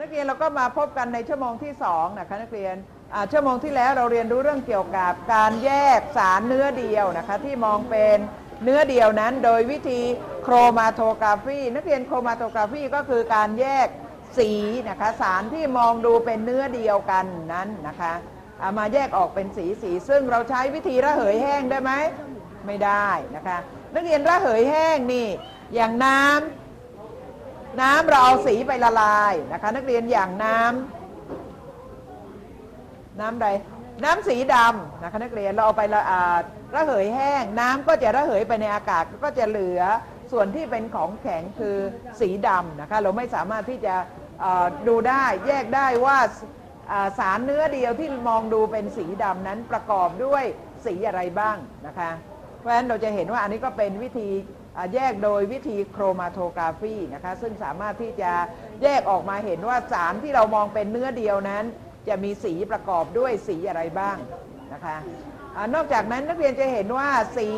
นักเรียนเราก็มาพบกันในชั่วโมงที่2นะคะนักเรียนชั่วโมงที่แล้วเราเรียนรู้เรื่องเกี่ยวกับการแยกสารเนื้อเดียวนะคะที่มองเป็นเนื้อเดียวนั้น โดยวิธีโครมาโทกราฟีนักเรียนโครมาโทกราฟีก็คือการแยกสีนะคะสารที่มองดูเป็นเนื้อเดียวกันนั้นนะคะเอามาแยกออกเป็นสีสี ซึ่งเราใช้วิธีระเหยแห้งได้ไหมไม่ได้นะคะนักเรียนระเหยแห้งนี่อย่างน้ำ น้ำเราเอาสีไปละลายนะคะ นักเรียนอย่างน้ำน้ำใดน้ำสีดำนะคะนักเรียนเราเอาไปละอาระเหยแห้ง น้ำก็จะระเหยไปในอากาศก็จะเหลือส่วนที่เป็นของแข็งคือสีดำนะคะเราไม่สามารถที่จะดูได้แยกได้ว่าาสารเนื้อเดียวที่มองดูเป็นสีดำนั้นประกอบด้วยสีอะไรบ้างนะคะ เพราะฉะนั้นเราจะเห็นว่าอันนี้ก็เป็นวิธี แยกโดยวิธีโครมาโทกราฟีนะคะซึ่งสามารถที่จะแยกออกมาเห็นว่าสารที่เรามองเป็นเนื้อเดียวนั้น จะมีสีประกอบด้วยสีอะไรบ้างนะคะนอกจากนั้นนักเรียนจะเห็นว่าสี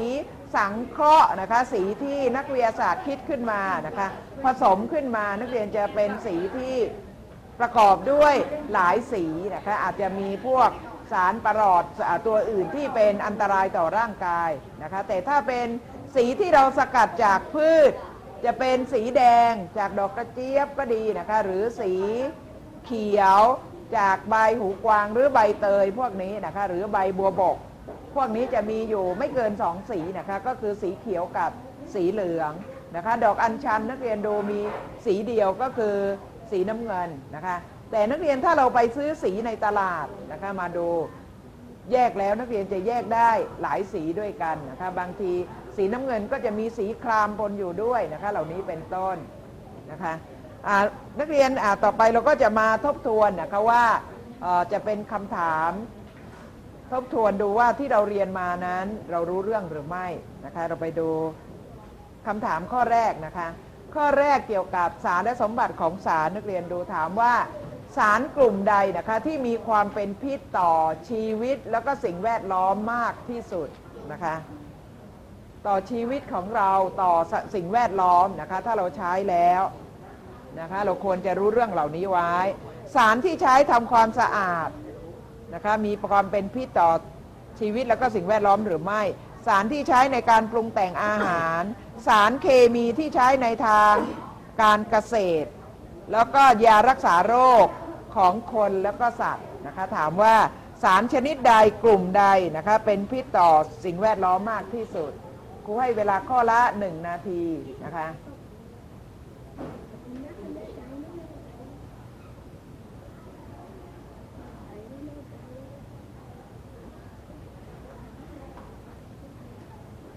สังเคราะห์นะคะสีที่นักวิทยาศาสตร์คิดขึ้นมานะคะผสมขึ้นมานักเรียนจะเป็นสีที่ประกอบด้วยหลายสีนะคะอาจจะมีพวกสารประหลอดตัวอื่นที่เป็นอันตรายต่อร่างกายนะคะแต่ถ้าเป็น สีที่เราสกัดจากพืช จะเป็นสีแดงจากดอกกระเจี๊ยบก็ดีนะคะ หรือสีเขียวจากใบหูกวางหรือใบเตยพวกนี้นะคะ หรือใบบัวบก พวกนี้จะมีอยู่ไม่เกินสองสีนะคะ ก็คือสีเขียวกับสีเหลืองนะคะ ดอกอัญชันนักเรียนดูมีสีเดียวก็คือสีน้ำเงินนะคะ แต่นักเรียนถ้าเราไปซื้อสีในตลาดนะคะมาดูแยกแล้วนักเรียนจะแยกได้หลายสีด้วยกันนะคะ บางที สีน้ำเงินก็จะมีสีครามปนอยู่ด้วยนะคะ เหล่านี้เป็นต้นนะคะนักเรียนต่อไปเราก็จะมาทบทวนนะคะว่าจะเป็นคำถาม ทบทวนดูว่าที่เราเรียนมานั้นเรารู้เรื่องหรือไม่นะคะเราไปดูคำถามข้อแรกนะคะ ข้อแรกเกี่ยวกับสารและสมบัติของสารนักเรียนดูถามว่าสารกลุ่มใดนะคะที่มีความเป็นพิษต่อชีวิตแล้วก็สิ่งแวดล้อมมากที่สุดนะคะ ต่อชีวิตของเราต่อสสิ่งแวดล้อมนะคะ ถ้าเราใช้แล้วนะคะ เราควรจะรู้เรื่องเหล่านี้ไว้ สารที่ใช้ทำความสะอาดนะคะ มีความเป็นพิษต่อชีวิตแล้วก็สิ่งแวดล้อมหรือไม่ สารที่ใช้ในการปรุงแต่งอาหาร สารเคมีที่ใช้ในทางการเกษตร แล้วก็ยารักษาโรคของคนแล้วก็สัตว์นะคะ ถามว่าสารชนิดใดกลุ่มใดนะคะ เป็นพิษต่อสิ่งแวดล้อมมากที่สุด ครูให้เวลาข้อละหนึ่งนาทีนะคะ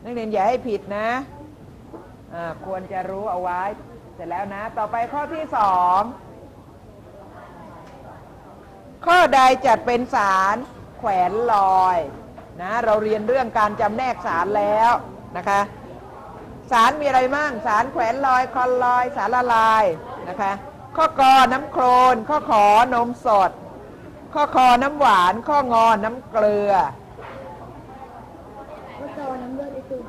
นักเรียนอย่าให้ผิดนะอ่าควรจะรู้เอาไว้ เสร็จแล้วนะ ต่อไปข้อที่สองข้อใดจัดเป็นสารแขวนลอยนะ เราเรียนเรื่องการจำแนกสารแล้ว นะคะ สารมีอะไรมั่งสารแขวนลอยคอนลอย สารละลายนะคะ ข้อกอน้ำโครน ข้อขอนมสด ข้อคอน้ำหวาน ข้องอน้ำเกลือก็โตน้ำเลือดไอตุ่ม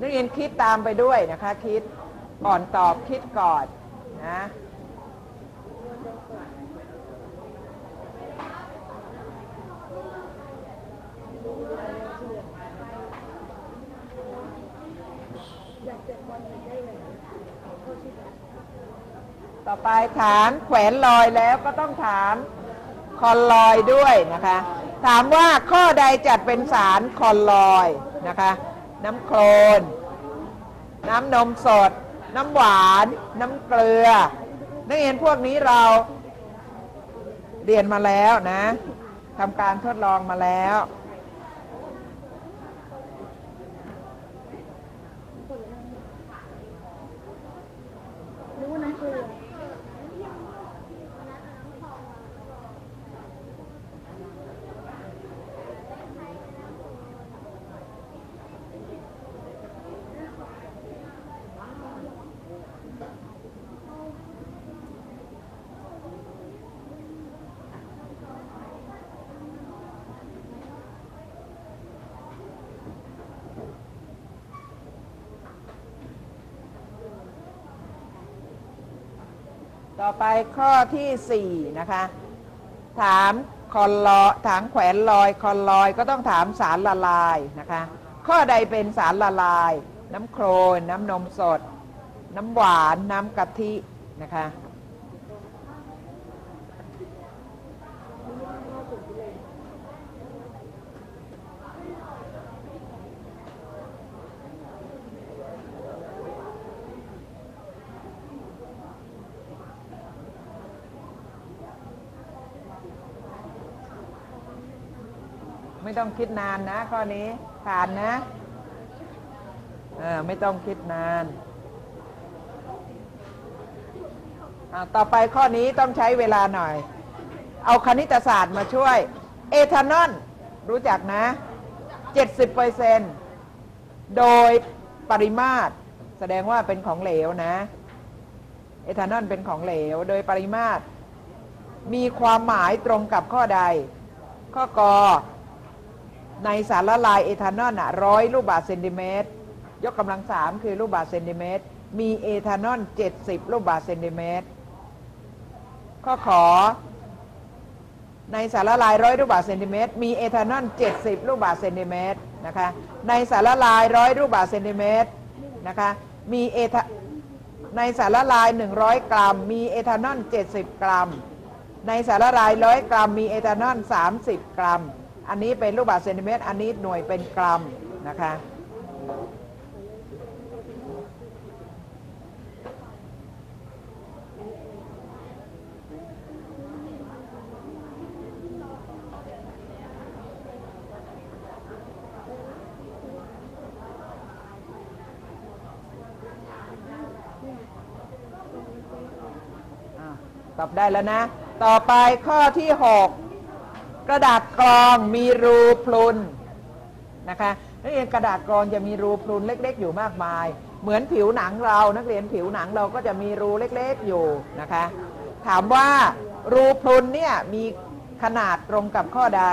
นักเรียนคิดตามไปด้วยนะคะ คิดก่อนตอบคิดก่อนนะ อยากเจ็บบอลได้เลยโทษที่แบบ ต่ อไปถามแขวนลอยแล้วก็ต้องถามคอนลอยด้วยนะคะ ถามว่าข้อใดจัดเป็นสารคอนลอยนะคะ น้ำโคลน น้ำนมสด น้ำหวาน น้ำเกลือ นักเรียนพวกนี้เราเรียนมาแล้วนะทำการทดลองมาแล้ว ต่อไปข้อที่ 4 นะคะ ถามคอนลอยถามแขวนลอยคอนลอยก็ต้องถามสารละลายนะคะ ข้อใดเป็นสารละลาย น้ำโครนน้ำนมสด น้ำหวานน้ำกะทินะคะ ไม่ ต้องคิดนานนะข้อนี้ผ่านนะเออไม่ต้องคิดนานต่อไปข้อนี้ต้องใช้เวลาหน่อย เอาคณิตศาสตร์มาช่วย เอทานอลรู้จักนะ 70%โดยปริมาตร แสดงว่าเป็นของเหลวนะ เอทานอลเป็นของเหลวโดยปริมาตร มีความหมายตรงกับข้อใด ข้อกอ ในสารละลายเอทานอลอะร้อยลูกบาศก์เซนติเมตร ยกกำลังสามคือลูกบาศก์เซนติเมตร มีเอทานอล70ลูกบาศก์เซนติเมตร ข้อขอ ในสารละลายร้อยลูกบาศก์เซนติเมตร มีเอทานอล70ลูกบาศก์เซนติเมตรนะคะ ในสารละลายร้อยลูกบาศก์เซนติเมตรนะคะ มีเอทาในสารละลาย 100 กรัม มีเอทานอล 70 กรัม ในสารละลายร้อยกรัม มีเอทานอล 30 กรัม อันนี้เป็นลูกบาศก์เซนติเมตร อันนี้หน่วยเป็นกรัมนะคะ ตอบได้แล้วนะ ต่อไปข้อที่ 6 กระดาษกรองมีรูพรุนนะคะนักเรียนกระดาษกรองจะมีรูพรุนเล็ก ๆ อยู่มากมาย เหมือนผิวหนังเรา นักเรียนผิวหนังเราก็จะมีรูเล็กๆอยู่นะคะ ถามว่ารูพรุนเนี่ยมีขนาดตรงกับข้อใด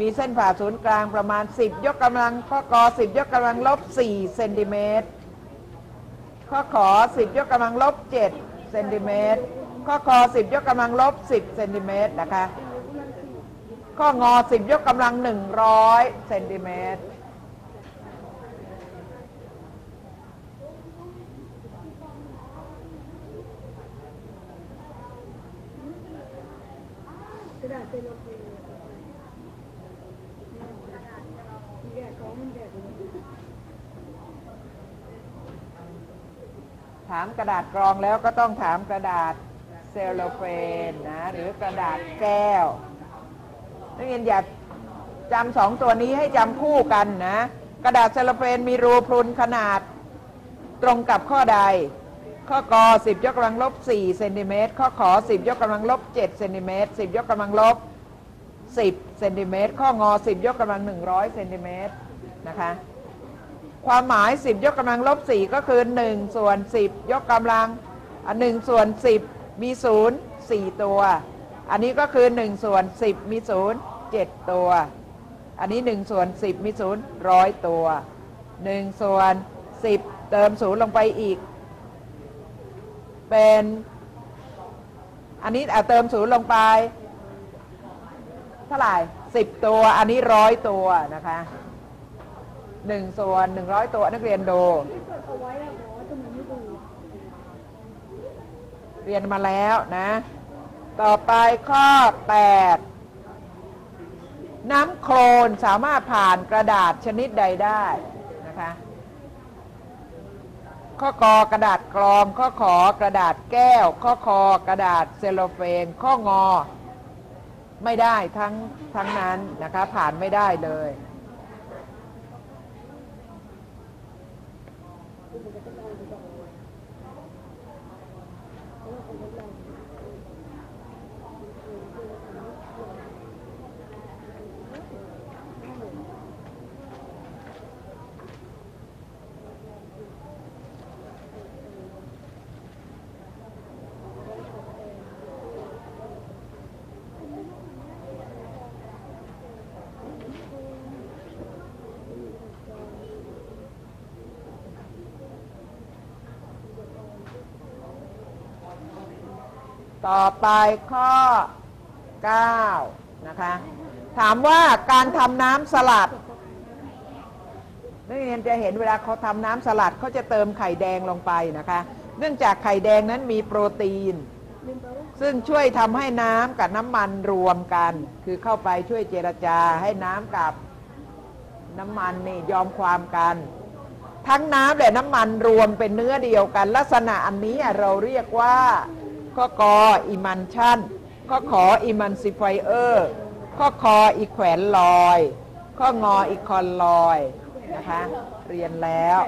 มีเส้นผ่าศูนย์กลางประมาณ 10 ยกกำลังข้อกอ10 ยกกำลังลบ4เซนติเมตรข้อขอ10 ยกกำลังลบ7เซนติเมตรข้อคอ10 ยกกำลังลบ10เซนติเมตรนะคะ ข้องอ10ยกกำลัง100เซนติเมตรกระดาษเป็นโอเมันแดดอย่างนี้ถามกระดาษกรองแล้วก็ต้องถามกระดาษเซลโลเฟนนะหรือกระดาษแก้ว นักเรียนอย่าจำสองตัวนี้ให้จำคู่กันนะ กระดาษเซลโลเฟนมีรูพรุนขนาดตรงกับข้อใด ข้อกอ10 ยกกำลังลบ4เซนติเมตรข้อขอ 10 ยกกำลังลบ7เซนติเมตร10 ยกกำลังลบ 10เซนติเมตรข้องอ 10 ยกกำลัง 100เซนติเมตรนะคะความหมาย 10 ยกกำลังลบ 4 ก็คือ 1 ส่วน 10 ยกกำลังอะ1ส่วน 10 มี 0 4 ตัว อันนี้ก็คือ 1 ส่วน 10 มี 0 7 ตัว อันนี้ 1 ส่วน 10 มี0ร้อยตัว 1 ส่วน 10 เติม0ลงไปอีก เป็นอันนี้เติม0ลงไป เท่าไหร่10ตัว อันนี้ร้อยตัวนะคะหนึ่งส่วนหนึ่งร้อยตัวนักเรียนดูเปิดเอาไว้อะหมอทำไมไม่ดูเรียนมาแล้วนะ ต่อไปข้อ8 น้ำโคลนสามารถผ่านกระดาษชนิดใดได้นะคะข้อกอกระดาษกรองข้อขอกระดาษแก้ว ข้อคอกระดาษเซลโลเฟน ข้องอ ไม่ได้ทั้งทั้งนั้นนะคะผ่านไม่ได้เลย ต่อไปข้อ 9 นะคะ ถามว่าการทำน้ำสลัดนักเรียนจะเห็นเวลาเขาทำน้ำสลัดเขาจะเติมไข่แดงลงไปนะคะ เนื่องจากไข่แดงนั้นมีโปรตีน ซึ่งช่วยทำให้น้ำกับน้ำมันรวมกัน คือเข้าไปช่วยเจรจาให้น้ำกับน้ำมันนี่ยอมความกัน ทั้งน้ำและน้ำมันรวมเป็นเนื้อเดียวกัน ลักษณะอันนี้เราเรียกว่า ข้อกออิมันชันข้อขออิมันซิฟเออร์ข้อคออีแขวนลอย ข้องออีคอนลอยนะคะ เรียนแล้ว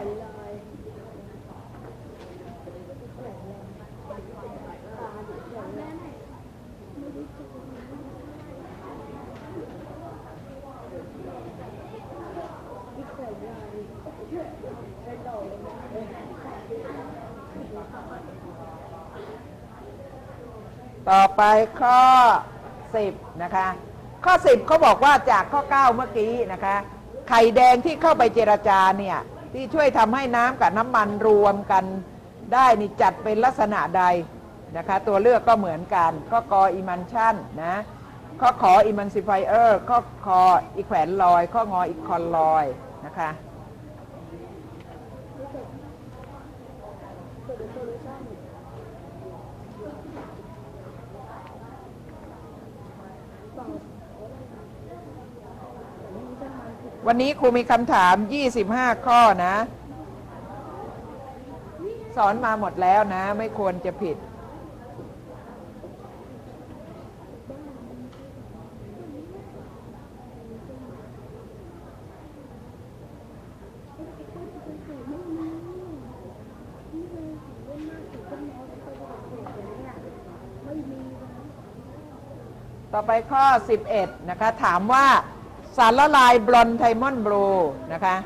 ต่อไปข้อ 10 นะคะ ข้อ 10เขาบอกว่าจากข้อ 9 เมื่อกี้นะคะ ไข่แดงที่เข้าไปเจรจาเนี่ยที่ช่วยทำให้น้ำกับน้ำมันรวมกันได้นี่จัดเป็นลักษณะใดนะคะ ตัวเลือกก็เหมือนกัน ข้อกออิมันชันนะข้อขออิมันซิฟายเออร์ข้อคออีแขวนลอย ข้องออีคอนลอยนะคะ วันนี้ครูมีคำถาม 25 ข้อนะ สอนมาหมดแล้วนะ ไม่ควรจะผิด ต่อไปข้อ 11 นะคะ ถามว่า สารละลายบลอนไทมอนบลูนะคะ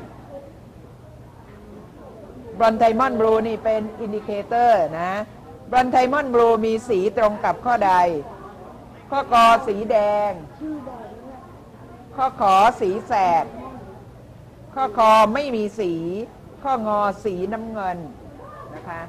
บลอนไทมอนบลูนี่เป็นอินดิเคเตอร์นะบลอนไทมอนบลูมีสีตรงกับข้อใด ข้อกอสีแดง ข้อขอสีแสด ข้อคอไม่มีสี ข้องอสีน้ำเงินนะคะ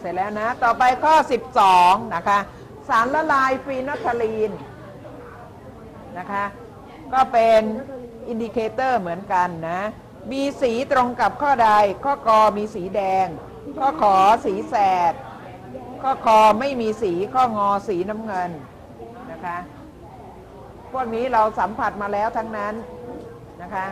เสร็จแล้วนะ ต่อไปข้อ 12 นะคะ สารละลายฟีนอลทาลีนนะคะ ก็เป็นอินดิเคเตอร์เหมือนกันนะ มีสีตรงกับข้อใด ข้อกอมีสีแดง ข้อขอสีแสด ข้อคอไม่มีสี ข้องอสีน้ำเงินนะคะ พวกนี้เราสัมผัสมาแล้วทั้งนั้นนะคะ